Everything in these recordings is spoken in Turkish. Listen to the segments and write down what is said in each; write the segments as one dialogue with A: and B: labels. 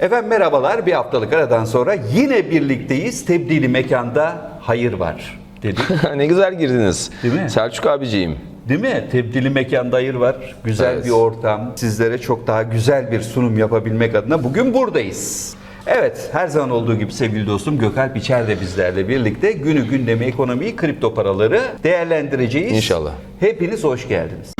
A: Efendim merhabalar. Bir haftalık aradan sonra yine birlikteyiz. Tebdili mekanda hayır var dedik.
B: ne güzel girdiniz.
A: Değil mi?
B: Selçuk abiciğim.
A: Değil mi? Tebdili mekanda hayır var. Güzel
B: Evet.
A: bir ortam. Sizlere çok daha güzel bir sunum yapabilmek adına bugün buradayız. Evet, her zaman olduğu gibi sevgili dostum Gökalp İçer de bizlerle birlikte günü gündemi, ekonomiyi, kripto paraları değerlendireceğiz.
B: İnşallah.
A: Hepiniz hoş geldiniz.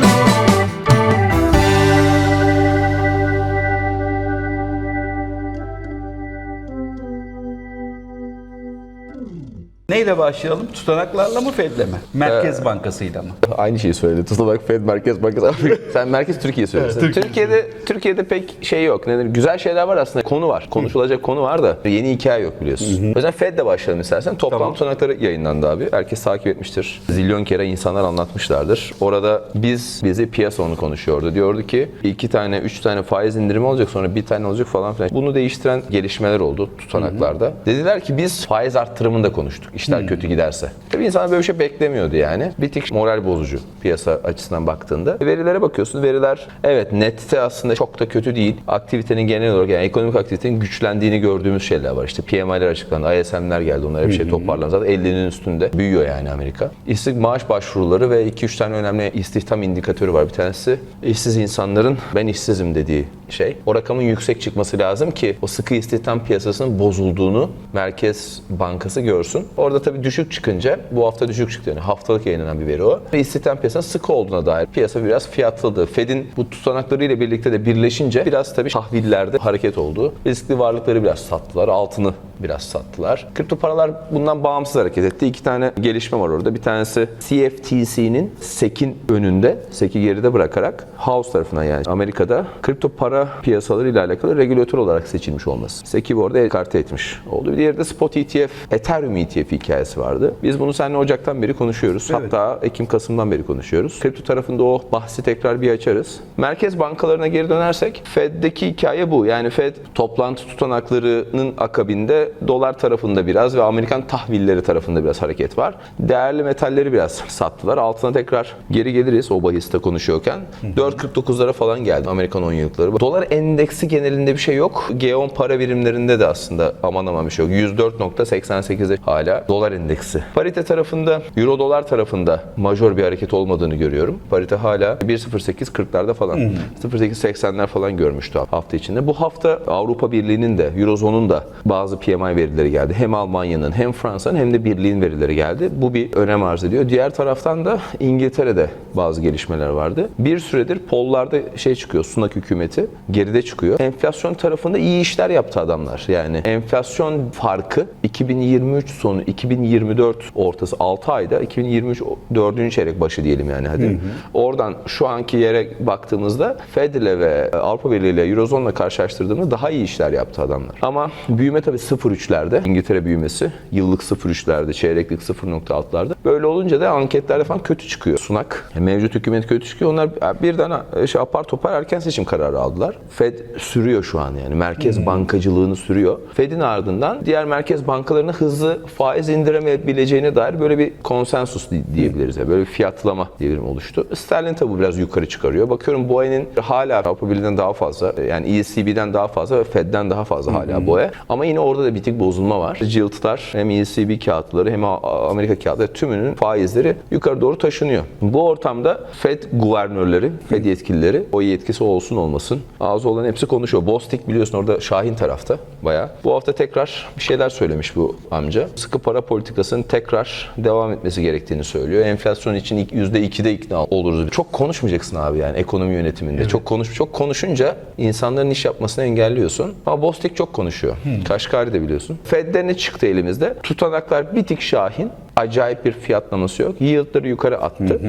A: Neyle başlayalım? Tutanaklarla mı Fed'le mi? Merkez Bankası'yla mı?
B: Aynı şeyi söyledi. Tuzla Fed Merkez Bankası. Sen Merkez Türkiye söylüyorsun.
A: Evet, Türkiye.
B: Türkiye'de Türkiye'de pek şey yok. Nedir? Güzel şeyler var aslında. Konu var. Konuşulacak konu var da yeni hikaye yok biliyorsun. O yüzden Fed'le başlayalım istersen. Toplam
A: Tamam.
B: tutanakları yayınlandı abi. Herkes takip etmiştir. Zilyon kere insanlar anlatmışlardır. Orada biz bizi piyasa onu konuşuyordu. Diyordu ki iki tane, üç tane faiz indirimi olacak sonra bir tane olacak falan filan. Bunu değiştiren gelişmeler oldu tutanaklarda. Dediler ki biz faiz arttırımını da konuştuk. İşler kötü giderse. Tabii insanlar böyle bir şey beklemiyordu yani. Bir tık moral bozucu piyasa açısından baktığında. Verilere bakıyorsun. Veriler evet nette aslında çok da kötü değil. Aktivitenin genel olarak yani ekonomik aktivitenin güçlendiğini gördüğümüz şeyler var. İşte PMI'ler açıklandı. ISM'ler geldi. Onlar bir şey toparlandı. Zaten 50'nin üstünde. Büyüyor yani Amerika. İşsizlik maaş başvuruları ve 2-3 tane önemli istihdam indikatörü var. Bir tanesi işsiz insanların ben işsizim dediği şey. O rakamın yüksek çıkması lazım ki o sıkı istihdam piyasasının bozulduğunu Merkez Bankası görsün. Orada tabii düşük çıkınca bu hafta düşük çıktı yani haftalık yayınlanan bir veri o. Ve istihdam piyasasının sıkı olduğuna dair piyasa biraz fiyatladı. Fed'in bu tutanaklarıyla birlikte de birleşince biraz tabii tahvillerde hareket oldu. Riskli varlıkları biraz sattılar. Altını biraz sattılar. Kripto paralar bundan bağımsız hareket etti. İki tane gelişme var orada. Bir tanesi CFTC'nin SEC'in önünde, SEC'i geride bırakarak House tarafından yani Amerika'da kripto para piyasaları ile alakalı regülatör olarak seçilmiş olması. SEC'i bu arada ekarte etmiş oldu. Bir diğeri de Spot ETF, Ethereum ETF hikayesi vardı. Biz bunu seninle Ocak'tan beri konuşuyoruz.
A: Evet.
B: Hatta Ekim-Kasım'dan beri konuşuyoruz. Kripto tarafında o bahsi tekrar bir açarız. Merkez bankalarına geri dönersek Fed'deki hikaye bu. Yani Fed toplantı tutanaklarının akabinde dolar tarafında biraz ve Amerikan tahvilleri tarafında biraz hareket var. Değerli metalleri biraz sattılar. Altına tekrar geri geliriz o bahiste konuşuyorken. 4.49'lara falan geldi Amerikan 10 yıllıkları. Dolar endeksi genelinde bir şey yok. G10 para birimlerinde de aslında aman aman bir şey yok. 104.88'de hala dolar endeksi. Parite tarafında, euro dolar tarafında majör bir hareket olmadığını görüyorum. Parite hala 1.08.40'larda falan. 0.880'ler falan görmüştü hafta içinde. Bu hafta Avrupa Birliği'nin de, Eurozone'un da bazı PMI verileri geldi. Hem Almanya'nın hem Fransa'nın hem de Birliğin verileri geldi. Bu bir önem arz ediyor. Diğer taraftan da İngiltere'de bazı gelişmeler vardı. Bir süredir pollarda şey çıkıyor, Sunak hükümeti geride çıkıyor. Enflasyon tarafında iyi işler yaptı adamlar. Yani enflasyon farkı 2023 sonu 2024 ortası 6 ayda 2023 4. çeyrek başı diyelim yani hadi. Oradan şu anki yere baktığımızda Fed ile ve Avrupa Birliği ile Eurozone'la karşılaştırdığımda daha iyi işler yaptı adamlar. Ama büyüme tabii 0.3'lerde. İngiltere büyümesi yıllık 0.3'lerde, çeyreklik 0.6'larda. Böyle olunca da anketlerde falan kötü çıkıyor. Sunak yani mevcut hükümet kötü çıkıyor. Onlar birden şey, apar topar erken seçim kararı aldılar. Fed sürüyor şu an yani. Merkez bankacılığını sürüyor. Fed'in ardından diğer merkez bankalarına hızlı faiz indiremeyebileceğine dair böyle bir konsensus di- diyebiliriz. Yani böyle bir fiyatlama diyebilirim oluştu. Sterlin tabi biraz yukarı çıkarıyor. Bakıyorum Boe'nin hala Avrupa Birliği'nden daha fazla yani ECB'den daha fazla ve Fed'den daha fazla hala Boe. Ama yine orada da bir tık bozulma var. Cıltılar hem ECB kağıtları hem Amerika kağıtları tümünün faizleri yukarı doğru taşınıyor. Bu ortamda Fed guvernörleri, Fed yetkilileri o yetkisi olsun olmasın ağzı olan hepsi konuşuyor. Bostik biliyorsun orada Şahin tarafta bayağı. Bu hafta tekrar bir şeyler söylemiş bu amca. Sıkı para politikasının tekrar devam etmesi gerektiğini söylüyor. Enflasyon için ilk %2'de ikna oluruz. Çok konuşmayacaksın abi yani ekonomi yönetiminde. Çok konuş çok konuşunca insanların iş yapmasını engelliyorsun. Ama Bostik çok konuşuyor. Kaşgari de biliyorsun. Fed'de ne çıktı elimizde? Tutanaklar bir tık Şahin. Acayip bir fiyatlaması yok. Yield'ları yukarı attı.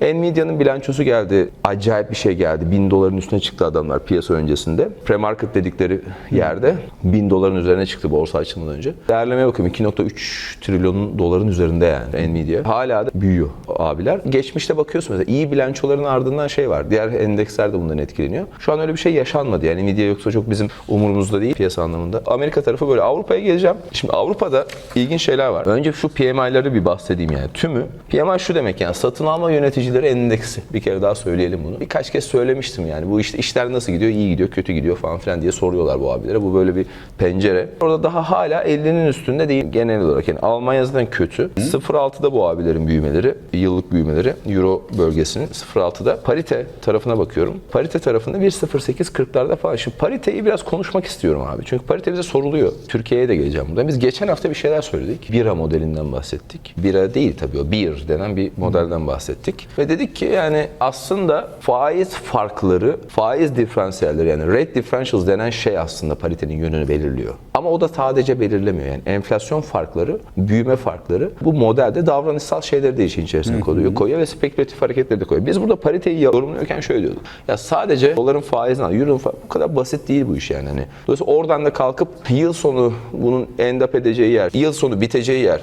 B: Nvidia'nın bilançosu geldi. Acayip bir şey geldi. 1000 doların üstüne çıktı adamlar piyasa öncesinde. Pre-market dedikleri yerde 1000 doların üzerine çıktı borsa açılmadan önce. Değerlemeye bakıyorum 2.3 trilyonun doların üzerinde yani Nvidia. Hala da büyüyor abiler. Geçmişte bakıyorsun mesela iyi bilançoların ardından şey var. Diğer endeksler de bundan etkileniyor. Şu an öyle bir şey yaşanmadı. Yani Nvidia yoksa çok bizim umurumuzda değil piyasa anlamında. Amerika tarafı böyle. Avrupa'ya geleceğim. Şimdi Avrupa'da ilginç şeyler var. Önce şu PMI'ları PMI'ları bir bahsedeyim yani. Tümü PMI şu demek yani satın alma yöneticileri endeksi. Bir kere daha söyleyelim bunu. Birkaç kez söylemiştim yani. Bu işte işler nasıl gidiyor? İyi gidiyor, kötü gidiyor falan filan diye soruyorlar bu abilere. Bu böyle bir pencere. Orada daha hala 50'nin üstünde değil genel olarak. Yani Almanya zaten kötü. 0.6'da bu abilerin büyümeleri, yıllık büyümeleri Euro bölgesinin 0.6'da. Parite tarafına bakıyorum. Parite tarafında 1.08.40'larda falan. Şimdi pariteyi biraz konuşmak istiyorum abi. Çünkü parite bize soruluyor. Türkiye'ye de geleceğim buradan. Biz geçen hafta bir şeyler söyledik. Bira modelinden bahsettik. Bira değil tabii o. Bir denen bir modelden bahsettik. Ve dedik ki yani aslında faiz farkları, faiz diferansiyelleri yani rate differentials denen şey aslında paritenin yönünü belirliyor. Ama o da sadece belirlemiyor. Yani enflasyon farkları, büyüme farkları bu modelde davranışsal şeyleri de işin içerisine koyuyor, koyuyor ve spekülatif hareketleri de koyuyor. Biz burada pariteyi yorumluyorken şöyle diyorduk. Ya sadece doların faizini al, euronun bu kadar basit değil bu iş yani. Hani. Dolayısıyla oradan da kalkıp yıl sonu bunun end up edeceği yer, yıl sonu biteceği yer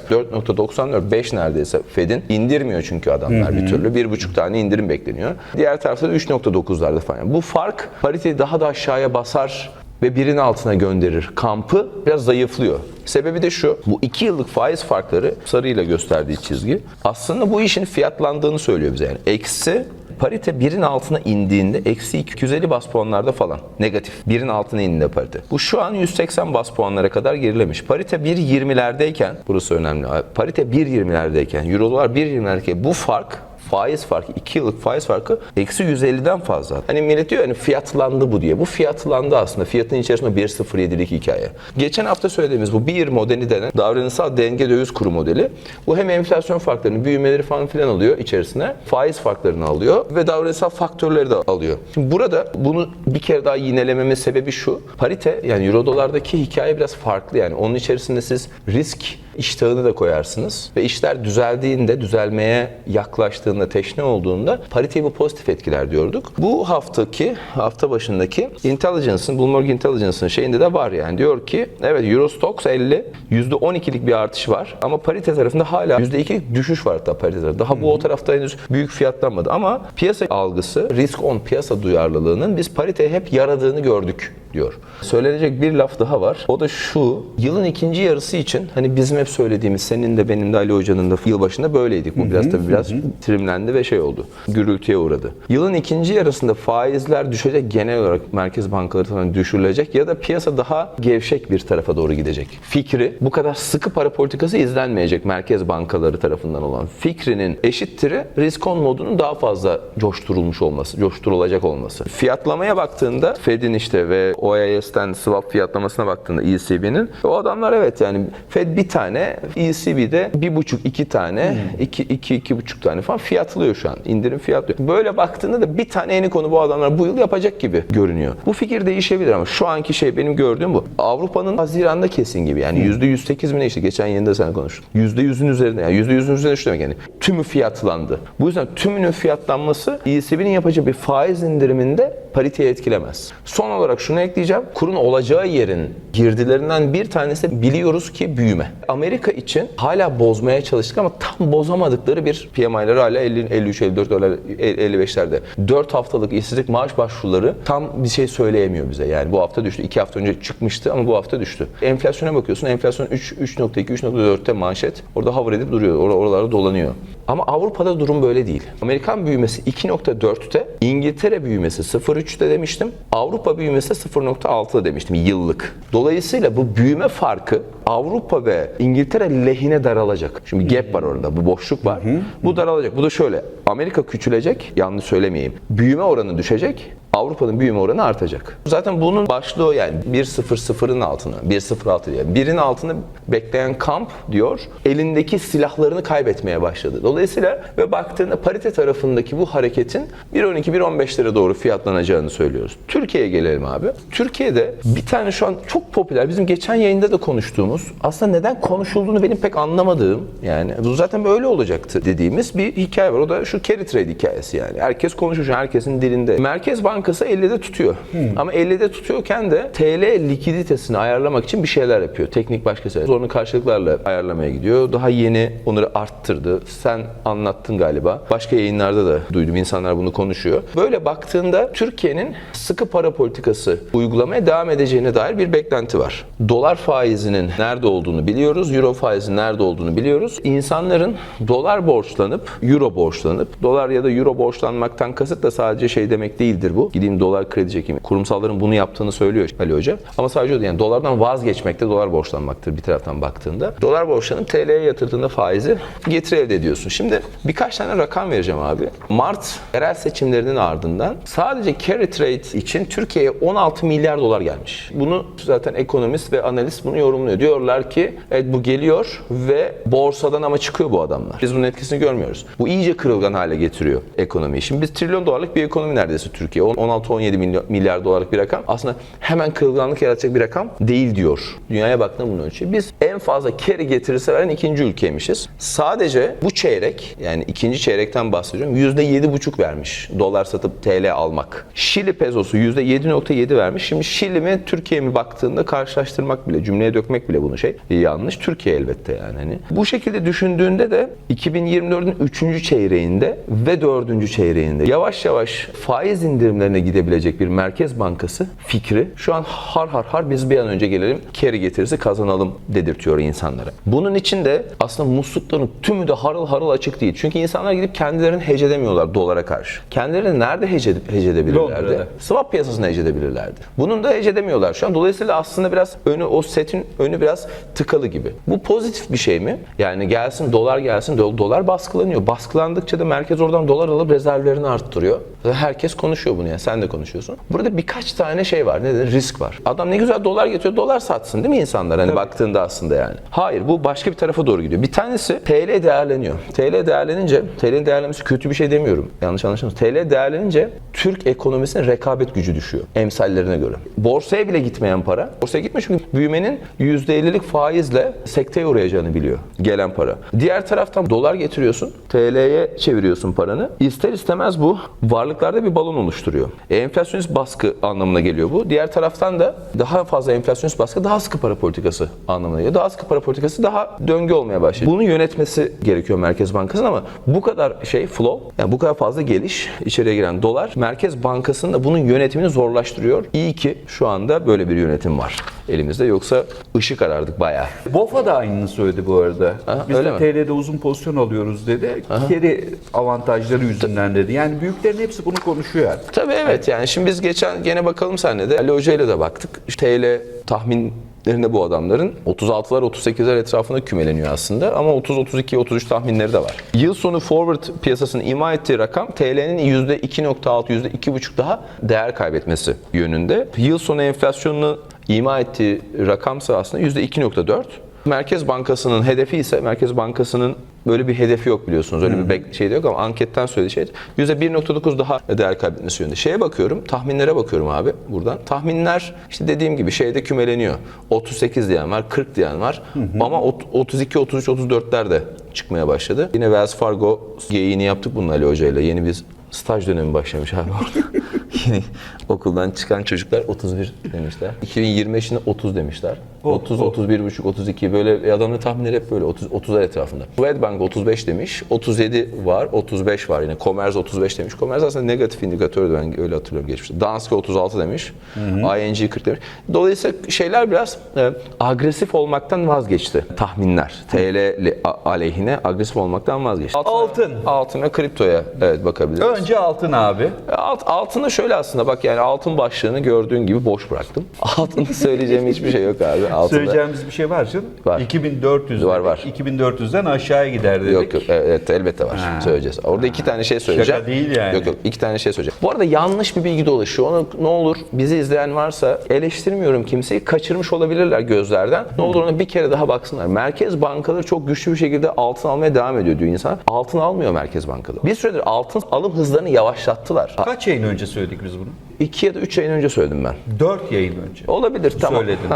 B: 4.94, 5 neredeyse Fed'in indirmiyor çünkü adamlar bir türlü. Bir buçuk tane indirim bekleniyor. Diğer tarafta da 3.9'larda falan. Bu fark pariteyi daha da aşağıya basar ve birin altına gönderir. Kampı biraz zayıflıyor. Sebebi de şu, bu iki yıllık faiz farkları sarıyla gösterdiği çizgi aslında bu işin fiyatlandığını söylüyor bize yani. Eksi parite birin altına indiğinde eksi 250 bas puanlarda falan negatif. Birin altına indiğinde parite. Bu şu an 180 bas puanlara kadar gerilemiş. Parite 1.20'lerdeyken burası önemli. Parite 1.20'lerdeyken euro dolar 1.20'lerdeyken bu fark faiz farkı, 2 yıllık faiz farkı eksi 150'den fazla. Hani millet diyor hani fiyatlandı bu diye. Bu fiyatlandı aslında. Fiyatın içerisinde 1.07'lik hikaye. Geçen hafta söylediğimiz bu bir modeli denen davranışsal denge döviz kuru modeli. Bu hem enflasyon farklarını, büyümeleri falan filan alıyor içerisine. Faiz farklarını alıyor ve davranışsal faktörleri de alıyor. Şimdi burada bunu bir kere daha yinelememin sebebi şu. Parite yani euro dolardaki hikaye biraz farklı yani. Onun içerisinde siz risk iştahını da koyarsınız ve işler düzeldiğinde, düzelmeye yaklaştığında, teşne olduğunda pariteyi bu pozitif etkiler diyorduk. Bu haftaki, hafta başındaki Intelligence'ın, Bloomberg Intelligence'ın şeyinde de var yani. Diyor ki evet Eurostox 50, %12'lik bir artış var ama parite tarafında hala %2'lik düşüş var hatta parite tarafında. Daha bu o tarafta henüz büyük fiyatlanmadı ama piyasa algısı, risk on piyasa duyarlılığının biz pariteye hep yaradığını gördük diyor. Söylenecek bir laf daha var. O da şu. Yılın ikinci yarısı için hani bizim hep söylediğimiz senin de benim de Ali Hoca'nın da yıl başında böyleydik. Bu biraz tabii biraz trimlendi ve şey oldu. Gürültüye uğradı. Yılın ikinci yarısında faizler düşecek. Genel olarak merkez bankaları tarafından düşürülecek ya da piyasa daha gevşek bir tarafa doğru gidecek. Fikri bu kadar sıkı para politikası izlenmeyecek merkez bankaları tarafından olan fikrinin eşittiri risk on modunun daha fazla coşturulmuş olması, coşturulacak olması. Fiyatlamaya baktığında Fed'in işte ve OIS'ten swap fiyatlamasına baktığında ECB'nin o adamlar evet yani Fed bir tane ECB'de bir buçuk iki tane iki, iki, iki buçuk tane falan fiyatlıyor şu an. indirim fiyatlıyor. Böyle baktığında da bir tane yeni konu bu adamlar bu yıl yapacak gibi görünüyor. Bu fikir değişebilir ama şu anki şey benim gördüğüm bu. Avrupa'nın Haziran'da kesin gibi yani yüzde 108 mi ne işte geçen yayında sen konuştun. Yüzde yüzün üzerinde yani yüzde yüzün üzerinde şu demek yani tümü fiyatlandı. Bu yüzden tümünün fiyatlanması ECB'nin yapacağı bir faiz indiriminde pariteyi etkilemez. Son olarak şunu ekleyeceğim. Kurun olacağı yerin girdilerinden bir tanesi biliyoruz ki büyüme. Amerika için hala bozmaya çalıştık ama tam bozamadıkları bir PMI'leri hala 50, 53, 54, öyle 55'lerde. 4 haftalık işsizlik maaş başvuruları tam bir şey söyleyemiyor bize. Yani bu hafta düştü. 2 hafta önce çıkmıştı ama bu hafta düştü. Enflasyona bakıyorsun. Enflasyon 3, 3.2, 3.4'te manşet. Orada hover edip duruyor. Or- oralarda dolanıyor. Ama Avrupa'da durum böyle değil. Amerikan büyümesi 2.4'te, İngiltere büyümesi 0.3'te demiştim. Avrupa büyümesi 0.6'da demiştim yıllık. Dolayısıyla bu büyüme farkı Avrupa ve İngiltere lehine daralacak. Şimdi gap var orada, bu boşluk var. Bu daralacak. Bu da şöyle. Amerika küçülecek, yanlış söylemeyeyim. Büyüme oranı düşecek. Avrupa'nın büyüme oranı artacak. Zaten bunun başlığı yani 1.00'ın altına, 1.06 diye. Birin altını bekleyen kamp diyor, elindeki silahlarını kaybetmeye başladı. Dolayısıyla ve baktığında parite tarafındaki bu hareketin 1.12-1.15'lere doğru fiyatlanacağını söylüyoruz. Türkiye'ye gelelim abi. Türkiye'de bir tane şu an çok popüler, bizim geçen yayında da konuştuğumuz, aslında neden konuşulduğunu benim pek anlamadığım, yani bu zaten böyle olacaktı dediğimiz bir hikaye var. O da şu carry trade hikayesi yani. Herkes konuşuyor, herkesin dilinde. Merkez Bankası Bankası 50'de tutuyor. Ama 50'de tutuyorken de TL likiditesini ayarlamak için bir şeyler yapıyor. Teknik başka şeyler. Zorunlu karşılıklarla ayarlamaya gidiyor. Daha yeni onları arttırdı. Sen anlattın galiba. Başka yayınlarda da duydum. İnsanlar bunu konuşuyor. Böyle baktığında Türkiye'nin sıkı para politikası uygulamaya devam edeceğine dair bir beklenti var. Dolar faizinin nerede olduğunu biliyoruz. Euro faizinin nerede olduğunu biliyoruz. İnsanların dolar borçlanıp, euro borçlanıp, dolar ya da euro borçlanmaktan kasıt da sadece şey demek değildir bu. Gideyim dolar kredi çekeyim. Kurumsalların bunu yaptığını söylüyor Ali Hoca. Ama sadece o. Yani dolardan vazgeçmek de dolar borçlanmaktır bir taraftan baktığında. Dolar borçlanıp TL'ye yatırdığında faizi getiri elde ediyorsun. Şimdi birkaç tane rakam vereceğim abi. Mart yerel seçimlerinin ardından sadece carry trade için Türkiye'ye 16 milyar dolar gelmiş. Bunu zaten ekonomist ve analist bunu yorumluyor. Diyorlar ki evet bu geliyor ve borsadan ama çıkıyor bu adamlar. Biz bunun etkisini görmüyoruz. Bu iyice kırılgan hale getiriyor ekonomiyi. Şimdi biz trilyon dolarlık bir ekonomi neredeyse Türkiye. 16-17 milyar, dolarlık bir rakam. Aslında hemen kırılganlık yaratacak bir rakam değil diyor. Dünyaya baktığında bunun ölçüyor. Biz en fazla carry getirisi veren ikinci ülkeymişiz. Sadece bu çeyrek yani ikinci çeyrekten bahsediyorum %7,5 vermiş dolar satıp TL almak. Şili pezosu %7,7 vermiş. Şimdi Şili mi Türkiye mi baktığında karşılaştırmak bile cümleye dökmek bile bunu şey yanlış. Türkiye elbette yani. Hani. Bu şekilde düşündüğünde de 2024'ün 3. çeyreğinde ve 4. çeyreğinde yavaş yavaş faiz indirimlerine gidebilecek bir merkez bankası fikri şu an har har har biz bir an önce gelelim carry getirisi kazanalım dedirtiyor insanlara. Bunun için de aslında muslukların tümü de harıl harıl açık değil. Çünkü insanlar gidip kendilerini hecedemiyorlar dolara karşı. Kendilerini nerede hece, hecedebilirlerdi?
A: Londra'da.
B: Swap piyasasına hecedebilirlerdi. Bunun da hecedemiyorlar şu an. Dolayısıyla aslında biraz önü o setin önü biraz tıkalı gibi. Bu pozitif bir şey mi? Yani gelsin dolar gelsin do- dolar baskılanıyor. Baskılandıkça da merkez oradan dolar alıp rezervlerini arttırıyor. Herkes konuşuyor bunu yani sen de konuşuyorsun. Burada birkaç tane şey var. Ne denir? Risk var. Adam ne güzel dolar getiriyor. Dolar satsın değil mi insanlar? Hani baktığında aslında yani. Hayır bu başka bir tarafa doğru gidiyor. Bir tanesi TL değerleniyor. TL değerlenince TL'nin değerlenmesi kötü bir şey demiyorum. Yanlış anlaşılmasın. TL değerlenince Türk ekonomisinin rekabet gücü düşüyor. Emsallerine göre. Borsaya bile gitmeyen para. Borsaya gitmiyor çünkü büyümenin %50'lik faizle sekteye uğrayacağını biliyor gelen para. Diğer taraftan dolar getiriyorsun. TL'ye çeviriyorsun paranı. İster istemez bu varlıklarda bir balon oluşturuyor. E, enflasyonist baskı anlamına geliyor bu. Diğer taraftan da daha fazla enflasyonist baskı daha sıkı para politikası anlamına geliyor. Daha sıkı para politikası daha döngü olmaya başlıyor. Bunu yönetmesi gerekiyor Merkez Bankası'nın ama bu kadar şey flow yani bu kadar fazla geliş içeriye giren dolar Merkez Bankası'nın da bunun yönetimini zorlaştırıyor. İyi ki şu anda böyle bir yönetim var elimizde yoksa ışık arardık bayağı.
A: BOFA da aynını söyledi bu arada.
B: Aha,
A: Biz de
B: mi?
A: TL'de uzun pozisyon alıyoruz dedi. Carry avantajları yüzünden dedi. Yani büyüklerin hepsi bunu konuşuyor.
B: Tabii evet yani şimdi biz geçen gene bakalım senle de Ali Hoca ile de baktık. TL tahminlerinde bu adamların 36'lar 38'ler etrafında kümeleniyor aslında ama 30 32 33 tahminleri de var. Yıl sonu forward piyasasının ima ettiği rakam TL'nin %2.6 %2.5 daha değer kaybetmesi yönünde. Yıl sonu enflasyonunu ima ettiği rakamsa aslında %2.4. Merkez Bankası'nın hedefi ise Merkez Bankası'nın böyle bir hedefi yok biliyorsunuz. Öyle bir bek- şey de yok ama anketten söylediği şey %1.9 daha değer kaybetmesi yönünde. Şeye bakıyorum, tahminlere bakıyorum abi buradan. Tahminler işte dediğim gibi şeyde kümeleniyor. 38 diyen var, 40 diyen var. Ama ot- 32, 33, 34'ler de çıkmaya başladı. Yine Wells Fargo geyiğini yaptık bunun Ali Hoca ile. Yeni bir staj dönemi başlamış abi orada. Yeni okuldan çıkan çocuklar 31 demişler. 2025 için 30 demişler. 30, 31 buçuk, 32 böyle adamın tahminleri hep böyle 30 30'lar etrafında. Swedbank 35 demiş, 37 var, 35 var yine. Commerz 35 demiş. Commerz aslında negatif indikatördü ben öyle hatırlıyorum geçmişte. Danske 36 demiş, ING 40 demiş. Dolayısıyla şeyler biraz e, agresif olmaktan vazgeçti tahminler. TL le- a- aleyhine agresif olmaktan vazgeçti.
A: Altın.
B: Altın ve kriptoya evet bakabiliriz.
A: Önce altın abi.
B: Alt, altında şöyle aslında bak yani altın başlığını gördüğün gibi boş bıraktım. Altında söyleyeceğim hiçbir şey yok abi. Altında.
A: Söyleyeceğimiz bir şey var canım.
B: Var.
A: 2400
B: Var, var.
A: 2400'den aşağıya gider dedik.
B: Yok yok evet elbette var
A: Ha.
B: söyleyeceğiz. Orada iki tane şey söyleyeceğim.
A: Şaka değil yani.
B: Yok yok iki tane şey söyleyeceğim. Bu arada yanlış bir bilgi dolaşıyor. Onu ne olur bizi izleyen varsa eleştirmiyorum kimseyi. Kaçırmış olabilirler gözlerden. Ne olur ona bir kere daha baksınlar. Merkez bankaları çok güçlü bir şekilde altın almaya devam ediyor diyor insan. Altın almıyor merkez bankaları. Bir süredir altın alım hızlarını yavaşlattılar.
A: Kaç yayın önce söyledik biz bunu?
B: 2 ya da 3 yayın önce söyledim ben.
A: 4 yayın önce.
B: Olabilir tamam.
A: Söyledin.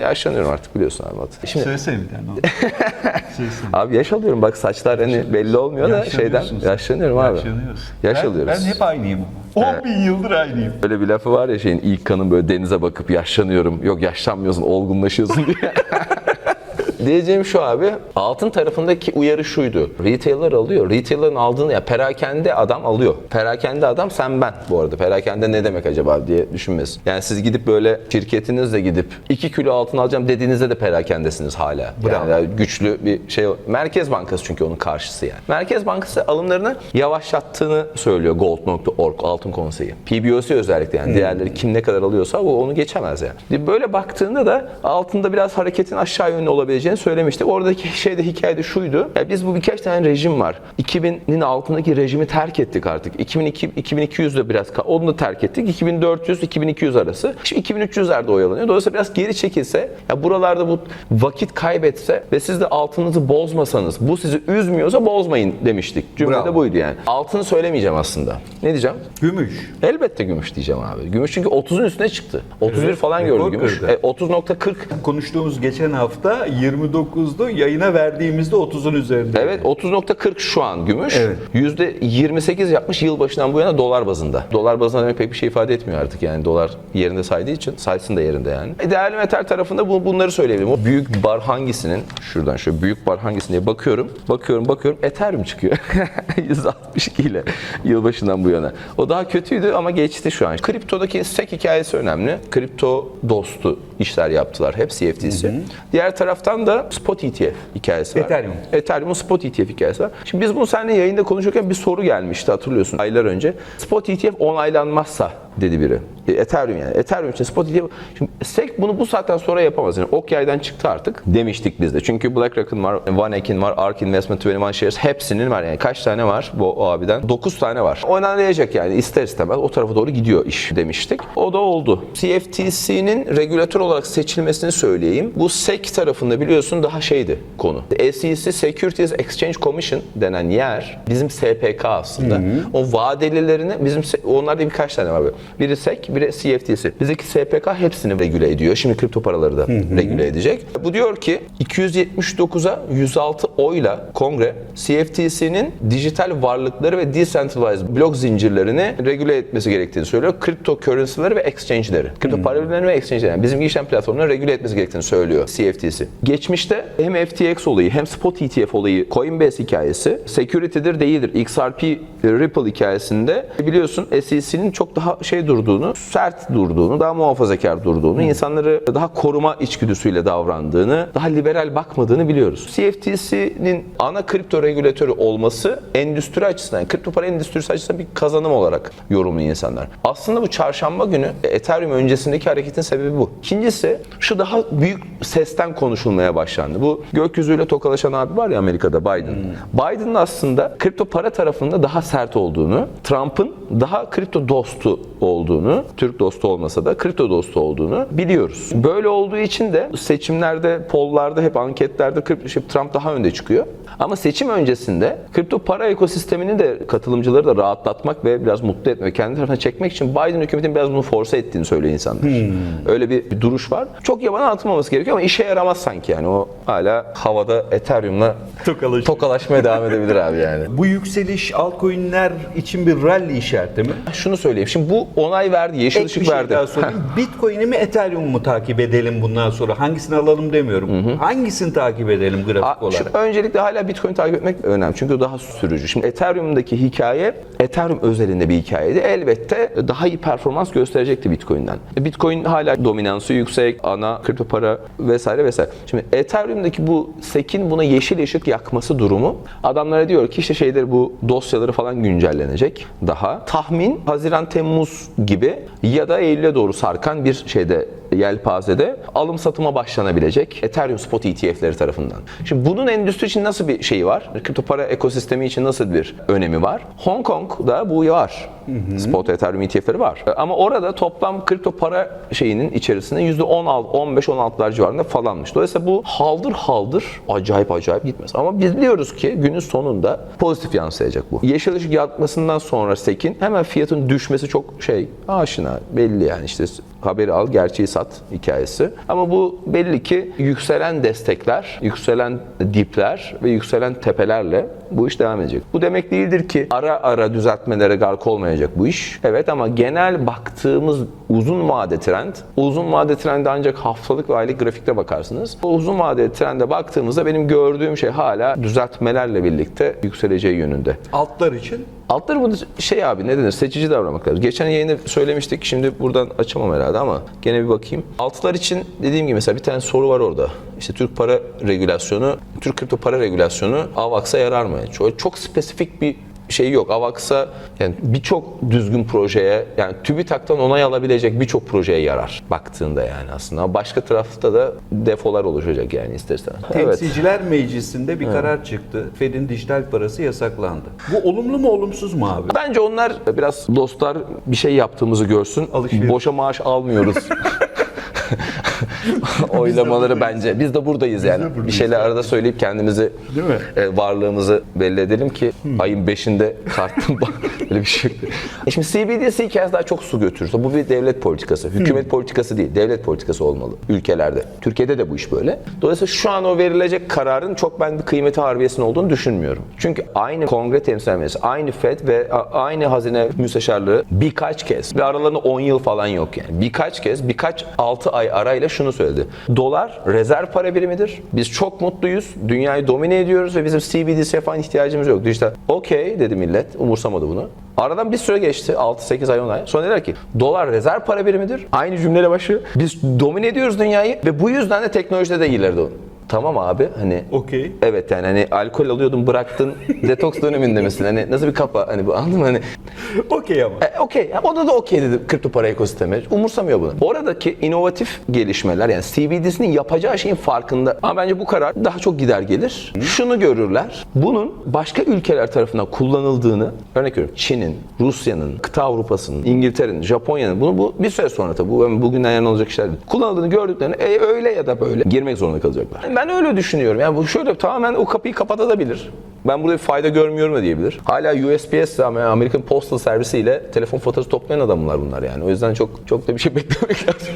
B: Yaşlanıyorum artık biliyorsun abi. Şimdi
A: Söylesene bir tane. Söylesene.
B: abi yaş alıyorum bak saçlar hani belli olmuyor da şeyden yaşlanıyorum abi.
A: Yaşlanıyorsun.
B: Yaş
A: ben,
B: alıyoruz.
A: Ben hep aynıyım ama. 10 bin yıldır aynıyım.
B: Böyle bir lafı var ya şeyin ilk kanın böyle denize bakıp yaşlanıyorum. Yok yaşlanmıyorsun, olgunlaşıyorsun diye. Diyeceğim şu abi, altın tarafındaki uyarı şuydu. Retailer alıyor. Retailer'ın aldığını ya perakende adam alıyor. Perakende adam sen ben bu arada. Perakende ne demek acaba diye düşünmesin. Yani siz gidip böyle şirketinizle gidip 2 kilo altın alacağım dediğinizde de perakendesiniz hala.
A: Bravo.
B: Yani güçlü bir şey. Merkez Bankası çünkü onun karşısı yani. Merkez Bankası alımlarını yavaşlattığını söylüyor Gold.org altın konseyi. PBOC özellikle yani diğerleri kim ne kadar alıyorsa o onu geçemez yani. Böyle baktığında da altında biraz hareketin aşağı yönlü olabileceğini söylemiştik. Oradaki şeyde hikayede şuydu. Ya biz bu birkaç tane rejim var. 2000'in altındaki rejimi terk ettik artık. 2002 2200'de biraz onu da terk ettik. 2400 2200 arası. Şimdi 2300'lerde oyalanıyor. Dolayısıyla biraz geri çekilse, ya buralarda bu vakit kaybetse ve siz de altınızı bozmasanız, bu sizi üzmüyorsa bozmayın demiştik. Cümle de buydu yani. Altını söylemeyeceğim aslında. Ne diyeceğim?
A: Gümüş.
B: Elbette gümüş diyeceğim abi. Gümüş çünkü 30'un üstüne çıktı. 31
A: Evet,
B: falan gördü gümüş. E, 30.40
A: Konuştuğumuz geçen hafta 29'du. Yayına verdiğimizde 30'un üzerinde.
B: Evet 30.40 şu an gümüş.
A: Evet.
B: %28 yapmış yılbaşından bu yana dolar bazında. Dolar bazında demek pek bir şey ifade etmiyor artık yani dolar yerinde saydığı için saysın da yerinde yani. E, değerli metal tarafında bu, bunları söyleyebilirim. O büyük bar hangisinin şuradan şöyle büyük bar hangisinin diye bakıyorum. Bakıyorum bakıyorum Ethereum çıkıyor. %62 ile yılbaşından bu yana. O daha kötüydü ama geçti şu an. Kriptodaki SEC hikayesi önemli. Kripto dostu işler yaptılar hep CFTC. Diğer taraftan da spot ETF hikayesi var.
A: Ethereum.
B: Ethereum'un spot ETF hikayesi var. Şimdi biz bunu seninle yayında konuşurken bir soru gelmişti hatırlıyorsun aylar önce. Spot ETF onaylanmazsa dedi biri. E, Ethereum yani. Ethereum için spot ETF. Şimdi SEC bunu bu saatten sonra yapamaz. Yani ok yaydan çıktı artık demiştik biz de. Çünkü BlackRock'ın var, VanEck'in var, ARK Investment 21 Shares hepsinin var yani. Kaç tane var bu o abiden? 9 tane var. Onaylayacak yani ister istemez o tarafa doğru gidiyor iş demiştik. O da oldu. CFTC'nin regülatör olarak seçilmesini söyleyeyim. Bu SEC tarafında biliyorsun daha şeydi konu. SEC Securities Exchange Commission denen yer bizim SPK aslında. O vadelilerini bizim se- onlarda birkaç tane var böyle. Biri SEC, biri CFTC. Bizdeki SPK hepsini regüle ediyor. Şimdi kripto paraları da regüle edecek. Bu diyor ki 279'a 106 oyla kongre CFTC'nin dijital varlıkları ve decentralized blok zincirlerini regüle etmesi gerektiğini söylüyor. Kripto currency'leri ve exchange'leri. Kripto para birimlerini ve exchange'leri. Yani bizim işlem platformlarını regüle etmesi gerektiğini söylüyor CFTC. Geçmişte hem FTX olayı hem spot ETF olayı Coinbase hikayesi security'dir değildir. XRP Ripple hikayesinde biliyorsun SEC'nin çok daha şey durduğunu, sert durduğunu, daha muhafazakar durduğunu, insanları daha koruma içgüdüsüyle davrandığını, daha liberal bakmadığını biliyoruz. CFTC'nin ana kripto regülatörü olması endüstri açısından, yani kripto para endüstrisi açısından bir kazanım olarak yorumluyor insanlar. Aslında bu çarşamba günü Ethereum öncesindeki hareketin sebebi bu. İkincisi şu daha büyük sesten konuşulmaya başlandı. Bu gökyüzüyle tokalaşan abi var ya Amerika'da Biden. Biden'ın aslında kripto para tarafında daha sert olduğunu, Trump'ın daha kripto dostu olduğunu, Türk dostu olmasa da kripto dostu olduğunu biliyoruz. Böyle olduğu için de seçimlerde, pollarda hep anketlerde kripto, şey, Trump daha önde çıkıyor. Ama seçim öncesinde kripto para ekosistemini de katılımcıları da rahatlatmak ve biraz mutlu etmek, kendi tarafına çekmek için Biden hükümetinin biraz bunu force ettiğini söylüyor insanlar. Öyle bir, bir duruş var. Çok yabana atılmaması gerekiyor ama işe yaramaz sanki yani. O hala havada Ethereum'la
A: Tokalaşıyor.
B: tokalaşmaya devam edebilir abi yani.
A: Bu yükseliş altcoin'ler için bir rally işareti mi?
B: Şunu söyleyeyim. Şimdi bu onay verdi, yeşil
A: Ek
B: ışık
A: bir şey
B: verdi.
A: daha sorayım. Bitcoin'i mi Ethereum mu takip edelim bundan sonra? Hangisini alalım demiyorum. Hangisini takip edelim grafik
B: A-
A: olarak?
B: Şimdi öncelikle hala Bitcoin takip etmek önemli. Çünkü daha sürücü. Şimdi Ethereum'daki hikaye Ethereum özelinde bir hikayeydi. Elbette daha iyi performans gösterecekti Bitcoin'den. Bitcoin hala dominansı yüksek, ana kripto para vesaire vesaire. Şimdi Ethereum'daki bu SEC'in buna yeşil ışık yakması durumu adamlara diyor ki işte şeyleri bu dosyaları falan güncellenecek daha. Tahmin Haziran Temmuz gibi ya da Eylül'e doğru sarkan bir şeyde yelpazede alım satıma başlanabilecek Ethereum Spot ETF'leri tarafından. Şimdi bunun endüstri için nasıl bir şeyi var? Kripto para ekosistemi için nasıl bir önemi var? Hong Kong'da bu var. Spot Ethereum ETF'leri var. Ama orada toplam kripto para şeyinin içerisinde %16, 15-16'lar civarında falanmış. Dolayısıyla bu haldır haldır acayip acayip gitmez. Ama biz biliyoruz ki günün sonunda pozitif yansıyacak bu. Yeşil ışık yakmasından sonra SEC'in hemen fiyatın düşmesi çok şey aşina belli yani işte haberi al gerçeği sat hikayesi. Ama bu belli ki yükselen destekler, yükselen dipler ve yükselen tepelerle bu iş devam edecek. Bu demek değildir ki ara ara düzeltmelere gark olmayacak bu iş. Evet ama genel baktığımız uzun vade trend, uzun vade trende ancak haftalık ve aylık grafikte bakarsınız. O uzun vadeli trende baktığımızda benim gördüğüm şey hala düzeltmelerle birlikte yükseleceği yönünde.
A: Altlar için
B: Altları bunu şey abi ne denir seçici davranmak lazım. Geçen yayında söylemiştik şimdi buradan açamam herhalde ama gene bir bakayım. Altlar için dediğim gibi mesela bir tane soru var orada. İşte Türk para regülasyonu, Türk kripto para regülasyonu AVAX'a yarar mı? Çok, çok spesifik bir şey yok. AVAX'a yani birçok düzgün projeye yani TÜBİTAK'tan onay alabilecek birçok projeye yarar baktığında yani aslında. Başka tarafta da defolar oluşacak yani istersen. Evet.
A: Temsilciler Meclisi'nde bir karar çıktı. Fed'in dijital parası yasaklandı. Bu olumlu mu olumsuz mu abi?
B: Bence onlar biraz dostlar bir şey yaptığımızı görsün.
A: Alışveriş.
B: Boşa maaş almıyoruz. Oylamaları bence. Biz de buradayız yani. bir şeyler arada söyleyip kendimizi
A: Değil mi?
B: e, varlığımızı belli edelim ki ayın 5'inde kartın öyle bir şey. yok. E Şimdi CBDC hikayesi daha çok su götürür. Bu bir devlet politikası. Hükümet politikası değil. Devlet politikası olmalı ülkelerde. Türkiye'de de bu iş böyle. Dolayısıyla şu an o verilecek kararın çok ben bir kıymeti harbiyesinin olduğunu düşünmüyorum. Çünkü aynı kongre temsil meclisi, aynı FED ve a- aynı hazine müsteşarlığı birkaç kez ve aralarında 10 yıl falan yok yani. Birkaç kez, birkaç 6 ay arayla şunu söyledi. Dolar rezerv para birimidir. Biz çok mutluyuz. Dünyayı domine ediyoruz ve bizim CBDC'ye falan ihtiyacımız yok. Dijital. Okey dedi millet. Umursamadı bunu. Aradan bir süre geçti. 6-8 ay 10 ay. Sonra dediler ki dolar rezerv para birimidir. Aynı cümleyle başlıyor. Biz domine ediyoruz dünyayı ve bu yüzden de teknolojide de ileride. Tamam abi hani
A: Okey.
B: Evet yani hani alkol alıyordun bıraktın detoks döneminde misin? Hani nasıl bir kafa hani bu anladın mı? Hani
A: Okey ama.
B: e, okey. Ya, Onda da okey dedi kripto para ekosistemi. Umursamıyor bunu. Oradaki inovatif gelişmeler yani CBDC'nin yapacağı şeyin farkında. Ama bence bu karar daha çok gider gelir. Şunu görürler. Bunun başka ülkeler tarafından kullanıldığını örnek veriyorum Çin'in, Rusya'nın, kıta Avrupa'sının, İngiltere'nin, Japonya'nın bunu bu bir süre sonra tabii bu bugünden yarın olacak işler değil. Kullanıldığını gördüklerinde e, öyle ya da böyle girmek zorunda kalacaklar. Ben öyle düşünüyorum. Yani bu şöyle tamamen o kapıyı kapatabilir. Ben burada bir fayda görmüyorum da diyebilir. Hala USPS ama American Postal Servisi ile telefon faturası toplayan adamlar bunlar yani. O yüzden çok çok da bir şey beklemek lazım.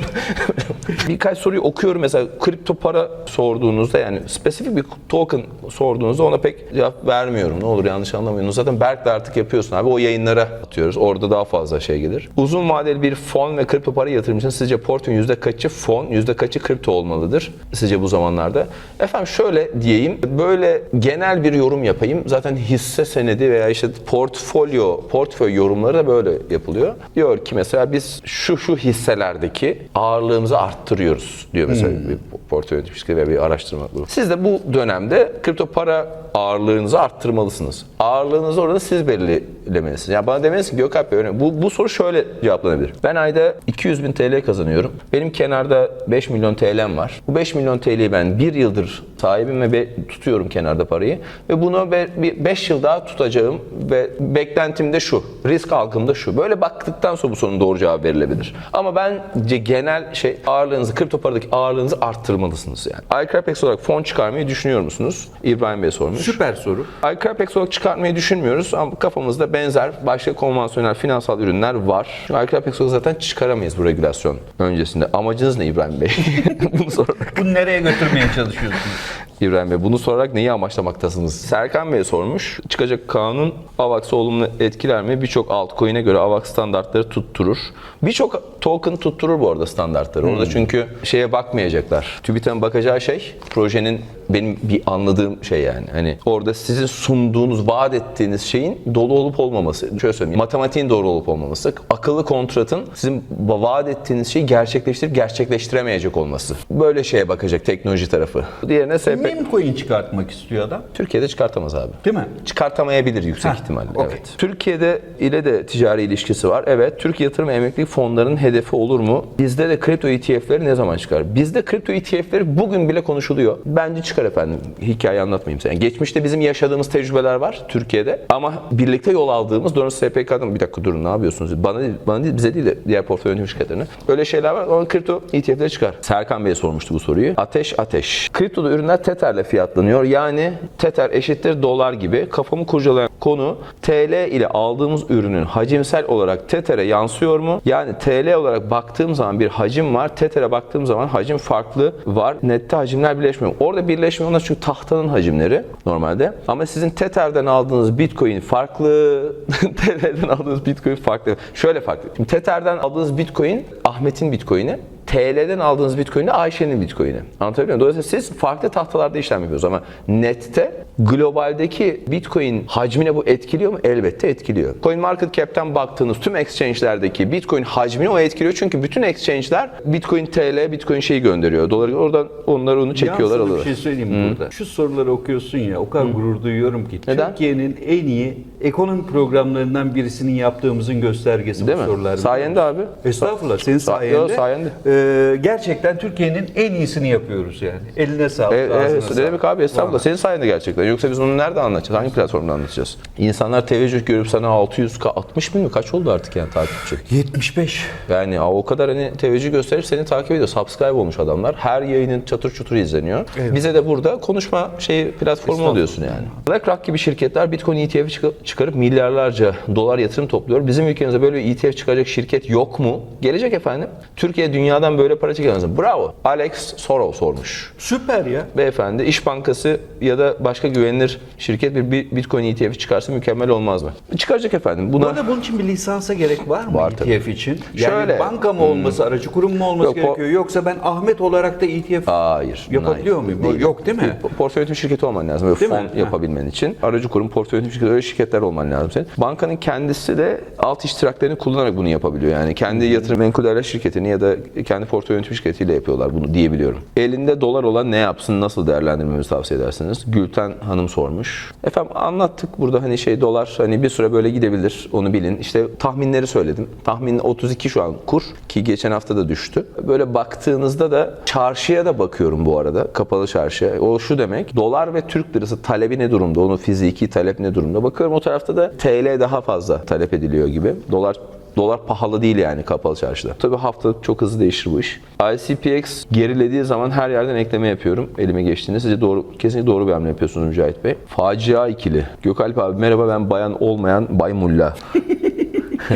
B: Birkaç soruyu okuyorum mesela kripto para sorduğunuzda yani spesifik bir token sorduğunuzda ona pek cevap vermiyorum. Ne olur yanlış anlamayın. Zaten Berk de artık yapıyorsun abi. O yayınlara atıyoruz. Orada daha fazla şey gelir. Uzun vadeli bir fon ve kripto para yatırımcının sizce portföyün yüzde kaçı fon, yüzde kaçı kripto olmalıdır? Sizce bu zamanlarda? Efendim şöyle diyeyim. Böyle genel bir yorum yapayım. Zaten hisse senedi veya işte portfolyo, portföy yorumları da böyle yapılıyor. Diyor ki mesela biz şu şu hisselerdeki ağırlığımızı arttırıyoruz diyor mesela bir portföy yöneticisi veya bir araştırma grubu. Siz de bu dönemde kripto para ağırlığınızı arttırmalısınız. Ağırlığınızı orada siz belirlemelisiniz. Yani bana demelisin ki Gökalp Bey bu, bu soru şöyle cevaplanabilir. Ben ayda 200 bin TL kazanıyorum. Benim kenarda 5 milyon TL'm var. Bu 5 milyon TL'yi ben bir yıldır sahibim ve tutuyorum kenarda parayı. Ve bunu 5 yıl daha tutacağım ve beklentim de şu. Risk algım da şu. Böyle baktıktan sonra bu sorunun doğru cevabı verilebilir. Ama bence genel şey ağırlığınızı, kripto paradaki ağırlığınızı arttırmalısınız yani. iCrapex olarak fon çıkarmayı düşünüyor musunuz? İbrahim Bey sormuş.
A: Süper soru.
B: iCrapex olarak çıkartmayı düşünmüyoruz ama kafamızda benzer başka konvansiyonel finansal ürünler var. Şu iCrapex olarak zaten çıkaramayız bu regülasyon öncesinde. Amacınız ne İbrahim Bey? Bunu sorarak.
A: Bunu nereye götürmeye çalışıyorsunuz?
B: İbrahim Bey bunu sorarak neyi amaçlamaktasınız? Serkan Bey sormuş. Çıkacak kanun AVAX'ı olumlu etkiler mi? Birçok altcoin'e göre AVAX standartları tutturur. Birçok token tutturur bu arada standartları. Orada çünkü şeye bakmayacaklar. TÜBİTAK'ın bakacağı şey projenin benim bir anladığım şey yani. Hani orada sizin sunduğunuz, vaat ettiğiniz şeyin dolu olup olmaması. Şöyle söyleyeyim. Matematiğin doğru olup olmaması. Akıllı kontratın sizin vaat ettiğiniz şeyi gerçekleştirip gerçekleştiremeyecek olması. Böyle şeye bakacak teknoloji tarafı. Diğerine SP.
A: Meme coin çıkartmak istiyor adam.
B: Türkiye'de çıkartamaz abi.
A: Değil mi?
B: Çıkartamayabilir yüksek
A: Heh,
B: ihtimalle.
A: okey.
B: Evet. Türkiye'de ile de ticari ilişkisi var. Evet. Türk yatırım emeklilik fonlarının hedefi olur mu? Bizde de kripto ETF'leri ne zaman çıkar? Bizde kripto ETF'leri bugün bile konuşuluyor. Bence çıkar efendim. Hikaye anlatmayayım size. Yani geçmişte bizim yaşadığımız tecrübeler var Türkiye'de. Ama birlikte yol aldığımız Donors SPK'dan bir dakika durun ne yapıyorsunuz? Bana değil, bana değil bize değil de diğer portföy yönetim şirketlerine. Öyle şeyler var ama kripto ETF'leri çıkar. Serkan Bey sormuştu bu soruyu. Ateş ateş. Kriptoda ürünler Tether'le fiyatlanıyor. Yani Tether eşittir dolar gibi. Kafamı kurcalayan konu TL ile aldığımız ürünün hacimsel olarak Tether'e yansıyor mu? Yani TL olarak baktığım zaman bir hacim var. Tether'e baktığım zaman hacim farklı var. Nette hacimler birleşmiyor. Orada birleşmiyor. Onlar çünkü tahtanın hacimleri normalde. Ama sizin Tether'den aldığınız Bitcoin farklı. TL'den aldığınız Bitcoin farklı. Şöyle farklı. Şimdi Tether'den aldığınız Bitcoin Ahmet'in Bitcoin'i. TL'den aldığınız Bitcoin de Ayşe'nin Bitcoin'i. Anlatabiliyor muyum? Dolayısıyla siz farklı tahtalarda işlem yapıyorsunuz ama nette globaldeki Bitcoin hacmine bu etkiliyor mu? Elbette etkiliyor. CoinMarketCap'ten baktığınız tüm exchange'lerdeki Bitcoin hacmini o etkiliyor. Çünkü bütün exchange'ler Bitcoin TL, Bitcoin şeyi gönderiyor. Doları oradan onlar onu çekiyorlar
A: Yansın bir
B: alıyorlar.
A: şey söyleyeyim mi burada. Şu soruları okuyorsun ya o kadar gurur duyuyorum ki.
B: Neden?
A: Türkiye'nin en iyi ekonomi programlarından birisinin yaptığımızın göstergesi
B: Değil
A: bu
B: mi?
A: sorular.
B: Sayende abi.
A: Estağfurullah senin
B: Sa-
A: sayende.
B: Yo, sayende.
A: e, gerçekten Türkiye'nin en iyisini yapıyoruz yani. Eline sağlık.
B: E,
A: ağzına
B: e,
A: sağlık.
B: demek abi estağfurullah. Senin sayende gerçekten. Yoksa biz onu nerede anlatacağız? Hangi platformda anlatacağız? İnsanlar teveccüh görüp sana 600 k 60 bin mi? Kaç oldu artık yani takipçi?
A: 75.
B: Yani o kadar hani teveccüh gösterip seni takip ediyor. Subscribe olmuş adamlar. Her yayının çatır çutur izleniyor. Bize de burada konuşma şeyi platformu oluyorsun yani. BlackRock gibi şirketler Bitcoin çıkı- çıkarıp milyarlarca dolar yatırım topluyor. Bizim ülkemizde böyle bir ETF çıkaracak şirket yok mu? Gelecek efendim. Türkiye dünyadan böyle para çekemez. Bravo. Alex Sorow sormuş.
A: Süper ya.
B: Beyefendi İş Bankası ya da başka güvenilir şirket bir bi- Bitcoin ETF'i çıkarsa mükemmel olmaz mı? Çıkaracak efendim.
A: Bu
B: Buna
A: arada bunun için bir lisansa gerek var mı
B: Var
A: ETF
B: tabii.
A: için? Yani
B: Şöyle.
A: banka mı olması, aracı kurum mu olması
B: Yok,
A: gerekiyor? Yoksa ben Ahmet olarak da ETF
B: Hayır.
A: Yapabiliyor
B: hayır.
A: muyum? Yok değil mi?
B: Portföy yönetim şirketi olman lazım. Böyle
A: Değil
B: fon
A: mi?
B: yapabilmen için. Aracı kurum, portföy yönetim şirketi öyle şirketler olman lazım senin. Bankanın kendisi de alt iştiraklerini kullanarak bunu yapabiliyor. Yani kendi yatırım menkullerle şirketini ya da kendi portföy yönetim şirketiyle yapıyorlar bunu diyebiliyorum. Elinde dolar olan ne yapsın, nasıl değerlendirmemizi tavsiye edersiniz? Gülten Hanım sormuş. Efendim anlattık burada hani şey dolar hani bir süre böyle gidebilir onu bilin. İşte tahminleri söyledim. Tahmin 32 şu an kur ki geçen hafta da düştü. Böyle baktığınızda da çarşıya da bakıyorum bu arada. Kapalı çarşıya. O şu demek. Dolar ve Türk lirası talebi ne durumda? Onun fiziki talep ne durumda? Bakıyorum o tarafta da TL daha fazla talep ediliyor gibi. Dolar Dolar pahalı değil yani kapalı çarşıda. Tabii haftalık çok hızlı değişir bu iş. ICPX gerilediği zaman her yerden ekleme yapıyorum. Elime geçtiğinde sizce doğru, kesinlikle doğru bir hamle yapıyorsunuz Mücahit Bey. Facia ikili. Gökalp abi merhaba ben bayan olmayan Bay Mulla.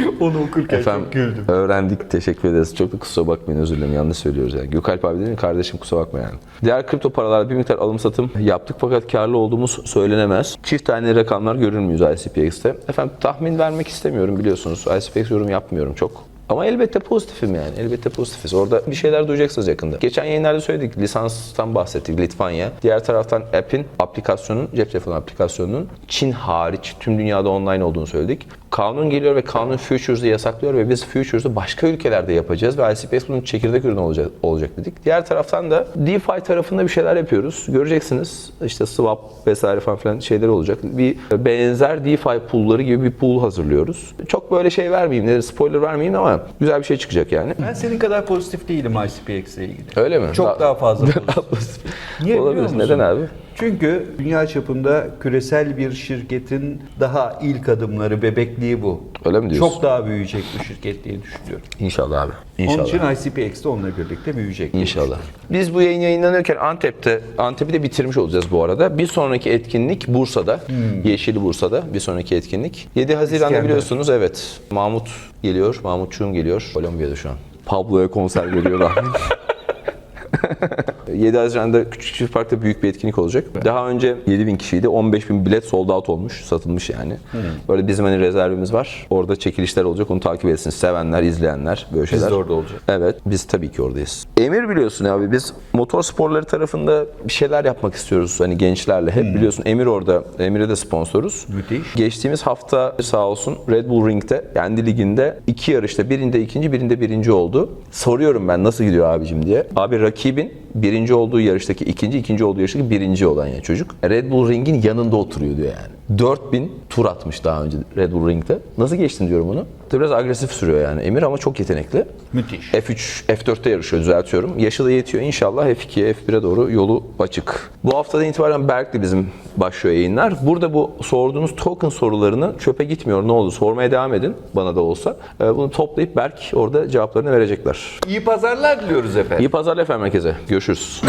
A: Onu okurken
B: Efendim
A: çok güldüm.
B: öğrendik teşekkür ederiz. Çok da kusura bakmayın özür dilerim yanlış söylüyoruz yani. Gökalp abi değil mi kardeşim kusura bakma yani. Diğer kripto paralarda bir miktar alım satım yaptık fakat karlı olduğumuz söylenemez. Çift tane rakamlar görür müyüz ICPX'te? Efendim tahmin vermek istemiyorum biliyorsunuz. ICPX yorum yapmıyorum çok. Ama elbette pozitifim yani. Elbette pozitifiz. Orada bir şeyler duyacaksınız yakında. Geçen yayınlarda söyledik. Lisanstan bahsettik. Litvanya. Diğer taraftan app'in, aplikasyonun, cep telefonu aplikasyonunun Çin hariç tüm dünyada online olduğunu söyledik. Kanun geliyor ve kanun futures'ı yasaklıyor ve biz futures'ı başka ülkelerde yapacağız ve ICPX bunun çekirdek ürünü olacak, olacak dedik. Diğer taraftan da DeFi tarafında bir şeyler yapıyoruz. Göreceksiniz. İşte swap vesaire falan filan şeyler olacak. Bir benzer DeFi pool'ları gibi bir pool hazırlıyoruz. Çok böyle şey vermeyeyim, ne spoiler vermeyeyim ama güzel bir şey çıkacak yani.
A: Ben senin kadar pozitif değilim ICPX ile ilgili.
B: Öyle mi?
A: Çok
B: Daha-
A: daha fazla pozitif. Niye
B: Olabilir. Neden abi?
A: Çünkü dünya çapında küresel bir şirketin daha ilk adımları, bebekliği bu.
B: Öyle mi diyorsun?
A: Çok daha büyüyecek bu şirket diye düşünüyorum.
B: İnşallah abi. İnşallah.
A: Onun için ICPX de onunla birlikte büyüyecek.
B: İnşallah. Biz bu yayın yayınlanırken Antep'te, Antep'i de bitirmiş olacağız bu arada. Bir sonraki etkinlik Bursa'da. Yeşili Bursa'da bir sonraki etkinlik. 7 Haziran'da
A: İskender.
B: biliyorsunuz evet. Mahmut geliyor, Mahmutçuğum geliyor. Kolombiya'da şu an. Pablo'ya konser veriyor rahmet. 7 Haziran'da Küçük Çift Park'ta büyük bir etkinlik olacak. Daha önce 7000 kişiydi. 15000 bilet sold out olmuş. Satılmış yani. Böyle bizim hani rezervimiz var. Orada çekilişler olacak. Onu takip etsin. Sevenler, izleyenler böyle şeyler.
A: de orada olacağız.
B: Evet. Biz tabii ki oradayız. Emir biliyorsun abi biz motor sporları tarafında bir şeyler yapmak istiyoruz. Hani gençlerle. Hep biliyorsun Emir orada. Emir'e de sponsoruz.
A: Müthiş.
B: Geçtiğimiz hafta sağ olsun Red Bull Ring'de kendi liginde iki yarışta birinde ikinci birinde birinci oldu. Soruyorum ben nasıl gidiyor abicim diye. Abi rakibin birinci olduğu yarıştaki ikinci, ikinci olduğu yarıştaki birinci olan ya çocuk. Red Bull Ring'in yanında oturuyor diyor yani. 4000 tur atmış daha önce Red Bull Ring'de. Nasıl geçtin diyorum onu. Biraz agresif sürüyor yani Emir ama çok yetenekli.
A: Müthiş.
B: F3, F4'te yarışıyor düzeltiyorum. Yaşı da yetiyor. İnşallah F2'ye, F1'e doğru yolu açık. Bu haftadan itibaren Berk'le bizim başlıyor yayınlar. Burada bu sorduğunuz token sorularını çöpe gitmiyor. Ne oldu? Sormaya devam edin bana da olsa. Ee, Bunu toplayıp Berk orada cevaplarını verecekler.
A: İyi pazarlar diliyoruz efendim.
B: İyi pazarlar efendim herkese. Görüşürüz.